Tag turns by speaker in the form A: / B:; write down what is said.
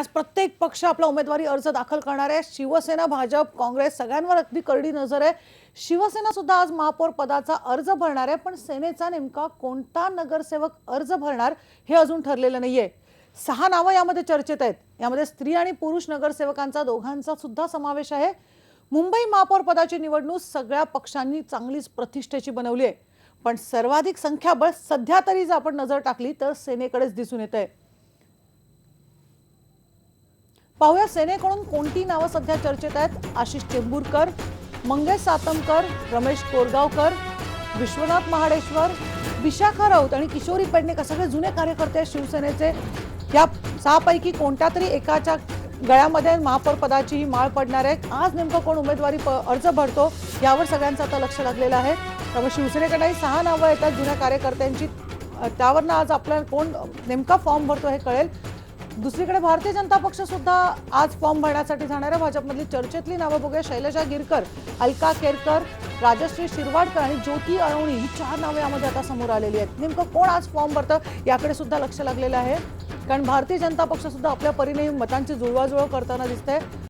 A: आज प्रत्येक पक्ष आपला उमेदवारी अर्ज दाखल करणार आहे. शिवसेना भाजप काँग्रेस सगळ्यांवर अगदी करडी नजर आहे. शिवसेना सुद्धा आज महापौर पदाचा अर्ज भरणार आहे पण सेनेचा नेमका कोणता नगरसेवक अर्ज भरणार हे अजून ठरलेलं नाहीये. सहा नावं यामध्ये चर्चेत आहेत. यामध्ये स्त्री आणि पुरुष नगरसेवकांचा दोघांचा सुद्धा समावेश आहे. मुंबई महापौर पदाची निवडणूक सगळ्या पक्षांनी चांगलीच प्रतिष्ठेची बनवली आहे. पण सर्वाधिक संख्याबळ सध्या तरी जर आपण नजर टाकली तर सेनेकडेच दिसून येत आहे पाहूया सेनेकडून कोणती नावं सध्या चर्चेत आहेत? आशिष चेंबूरकर मंगेश सातमकर रमेश कोरगावकर विश्वनाथ महाडेश्वर विशाखा राऊत आणि किशोरी पेडणेकर सगळे जुने कार्यकर्ते आहेत शिवसेनेचे. या सहापैकी कोणत्या तरी एकाच्या गळ्यामध्ये महापौर पदाची ही माळ पडणार आहे. आज नेमकं कोण उमेदवारी प- अर्ज भरतो यावर सगळ्यांचं आता लक्ष लागलेलं आहे. त्यामुळे शिवसेनेकडे सहा नावं येतात जुन्या कार्यकर्त्यांची. त्यावरनं आज आपल्याला कोण नेमका फॉर्म भरतो हे कळेल. दुसरीकडे भारतीय जनता पक्ष सुद्धा आज फॉर्म भरण्यासाठी जाणार आहे. भाजपमधली चर्चेतली नावं बघूया. शैलजा गिरकर अलका केरकर राजश्री शिरवाडकर आणि ज्योती अळवणी ही चार नावे यामध्ये आता समोर आलेली आहेत. नेमकं कोण आज फॉर्म भरतं याकडे सुद्धा लक्ष लागलेलं आहे. कारण भारतीय जनता पक्ष सुद्धा आपल्या परीने मतांची जुळवाजुळव करताना दिसतंय.